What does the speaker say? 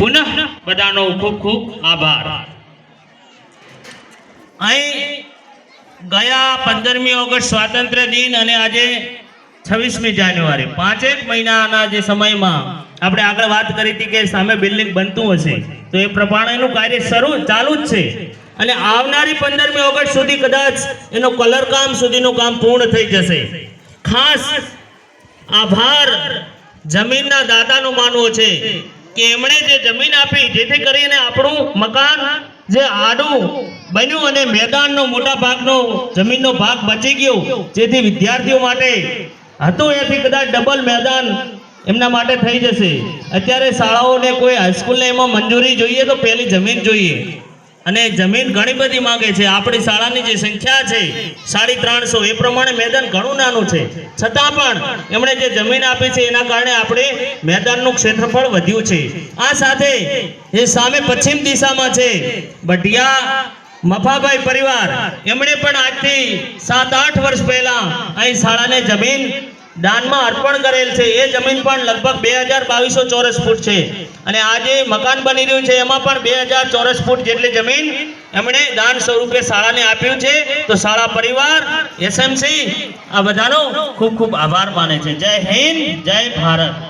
પુનઃ બધાનો ખૂબ ખૂબ આભાર. અહીં ગયા પંદરમી ઓગસ્ટ સ્વાતંત્ર્ય દિન અને આજે છવ્વીસમી જાન્યુઆરી. પાંચેક મહિનાના જે સમયમાં આપણે આગળ વાત કરી હતી કે સામે બિલ્ડિંગ બનતું હશે, તો એ પ્રમાણેનું કાર્ય શરૂ, ચાલુ જ છે. અને આવનારી પંદરમી ઓગસ્ટ સુધી કદાચ એનો કલર કામ સુધીનું કામ પૂર્ણ થઈ જશે. ખાસ આભાર જમીનના દાદાનું માનવું છે. કે એમણે જે જમીન આપી, જેથી કરીને આપણું મકાન જે આડું બન્યું અને મેદાનનો મોટા ભાગનો જમીનનો ભાગ બચી ગયો, જેથી વિદ્યાર્થીઓ માટે હતું એથી કદાચ ડબલ મેદાન એમના માટે થઈ જશે. અત્યારે શાળાઓને કોઈ હાઈસ્કૂલને એમાં મંજૂરી જોઈએ તો પહેલી જમીન જોઈએ. અને જમીન ઘણી બધી માંગે છે. આપણી શાળાની જે સંખ્યા છે, સાડી ત્રણસો, એ પ્રમાણે મેદાન ઘણું નાનું છે. છતાં પણ એમણે જે જમીન આપી છે, એના કારણે આપણે મેદાનનું ક્ષેત્રફળ વધ્યું છે. આ સાથે એ સામે પશ્ચિમ દિશામાં છે, બઢિયા મફાભાઈ પરિવાર. એમણે પણ આજથી સાત આઠ વર્ષ પહેલા અહીં શાળાને જમીન દાનમાં અર્પણ કરેલ છે. એ જમીન પણ લગભગ બે હજાર બાવીસો ચોરસ ફૂટ છે. અને આ જે મકાન બની રહ્યું છે, એમાં પણ બે હજાર ચોરસ ફૂટ જેટલી જમીન એમણે દાન સ્વરૂપે શાળાને આપ્યું છે. તો શાળા પરિવાર, એસએમસી, આ બધાનો ખૂબ ખૂબ આભાર માને છે. જય હિન્દ, જય ભારત.